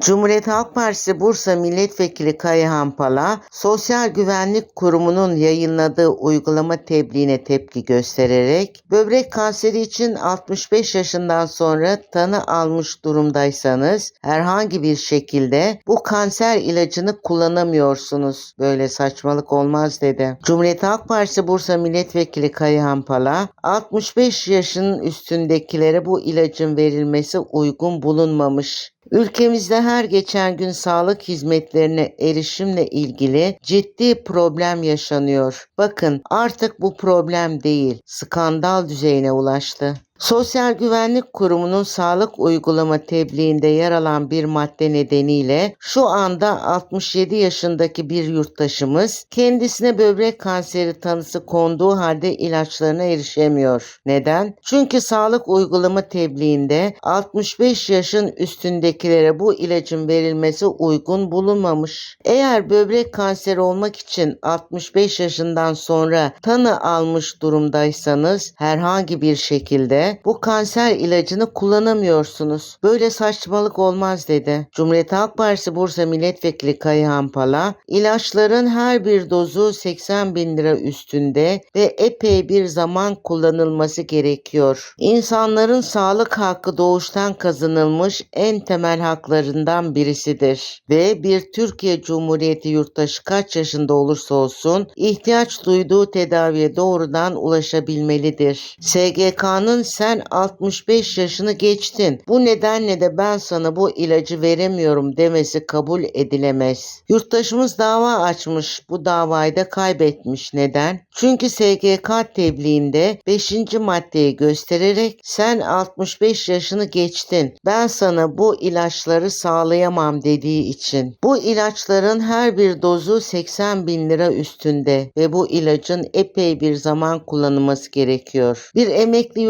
Cumhuriyet Halk Partisi Bursa Milletvekili Kayıhan Pala, Sosyal Güvenlik Kurumu'nun yayınladığı uygulama tebliğine tepki göstererek, böbrek kanseri için 65 yaşından sonra tanı almış durumdaysanız, herhangi bir şekilde bu kanser ilacını kullanamıyorsunuz. Böyle saçmalık olmaz dedi. Cumhuriyet Halk Partisi Bursa Milletvekili Kayıhan Pala, 65 yaşın üstündekilere bu ilacın verilmesi uygun bulunmamış. Ülkemizde her geçen gün sağlık hizmetlerine erişimle ilgili ciddi problem yaşanıyor. Bakın artık bu problem değil, skandal düzeyine ulaştı. Sosyal Güvenlik Kurumu'nun sağlık uygulama tebliğinde yer alan bir madde nedeniyle şu anda 67 yaşındaki bir yurttaşımız kendisine böbrek kanseri tanısı konduğu halde ilaçlarına erişemiyor. Neden? Çünkü sağlık uygulama tebliğinde 65 yaşın üstündekilere bu ilacın verilmesi uygun bulunmamış. Eğer böbrek kanseri olmak için 65 yaşından sonra tanı almış durumdaysanız herhangi bir şekilde bu kanser ilacını kullanamıyorsunuz. Böyle saçmalık olmaz dedi. Cumhuriyet Halk Partisi Bursa Milletvekili Kayıhan Pala, ilaçların her bir dozu 80 bin lira üstünde ve epey bir zaman kullanılması gerekiyor. İnsanların sağlık hakkı doğuştan kazanılmış en temel haklarından birisidir. Ve bir Türkiye Cumhuriyeti yurttaşı kaç yaşında olursa olsun ihtiyaç duyduğu tedaviye doğrudan ulaşabilmelidir. SGK'nın sen 65 yaşını geçtin. Bu nedenle de ben sana bu ilacı veremiyorum demesi kabul edilemez. Yurttaşımız dava açmış. Bu davayı da kaybetmiş. Neden? Çünkü SGK tebliğinde 5. maddeyi göstererek sen 65 yaşını geçtin. Ben sana bu ilaçları sağlayamam dediği için. Bu ilaçların her bir dozu 80 bin lira üstünde ve bu ilacın epey bir zaman kullanılması gerekiyor. Bir emekli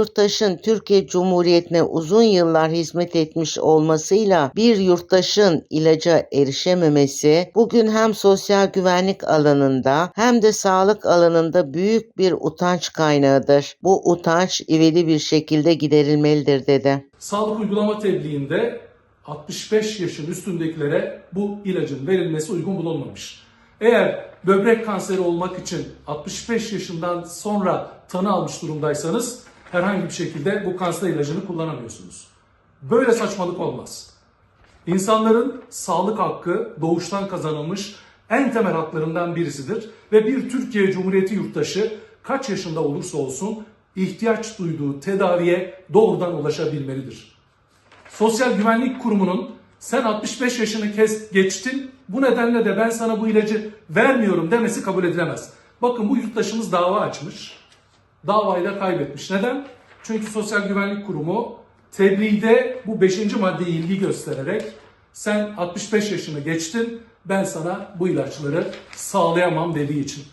yurttaşın Türkiye Cumhuriyeti'ne uzun yıllar hizmet etmiş olmasıyla bir yurttaşın ilaca erişememesi bugün hem sosyal güvenlik alanında hem de sağlık alanında büyük bir utanç kaynağıdır. Bu utanç ivedi bir şekilde giderilmelidir dedi. Sağlık uygulama tebliğinde 65 yaşın üstündekilere bu ilacın verilmesi uygun bulunmamış. Eğer böbrek kanseri olmak için 65 yaşından sonra tanı almış durumdaysanız herhangi bir şekilde bu kanser ilacını kullanamıyorsunuz. Böyle saçmalık olmaz. İnsanların sağlık hakkı doğuştan kazanılmış en temel haklarından birisidir ve bir Türkiye Cumhuriyeti yurttaşı kaç yaşında olursa olsun ihtiyaç duyduğu tedaviye doğrudan ulaşabilmelidir. Sosyal Güvenlik Kurumu'nun sen 65 yaşını kes geçtin bu nedenle de ben sana bu ilacı vermiyorum demesi kabul edilemez. Bakın bu yurttaşımız dava açmış. Davayı da kaybetmiş. Neden? Çünkü Sosyal Güvenlik Kurumu tebliğde bu 5. maddeye ilgi göstererek sen 65 yaşını geçtin ben sana bu ilaçları sağlayamam dediği için.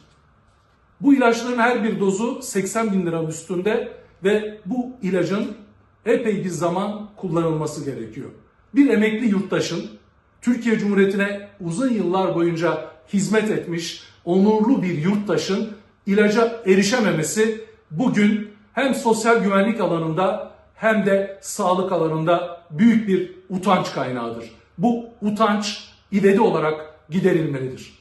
Bu ilaçların her bir dozu 80 bin liranın üstünde ve bu ilacın epey bir zaman kullanılması gerekiyor. Bir emekli yurttaşın Türkiye Cumhuriyeti'ne uzun yıllar boyunca hizmet etmiş onurlu bir yurttaşın ilaca erişememesi bugün hem sosyal güvenlik alanında hem de sağlık alanında büyük bir utanç kaynağıdır. Bu utanç ivedi olarak giderilmelidir.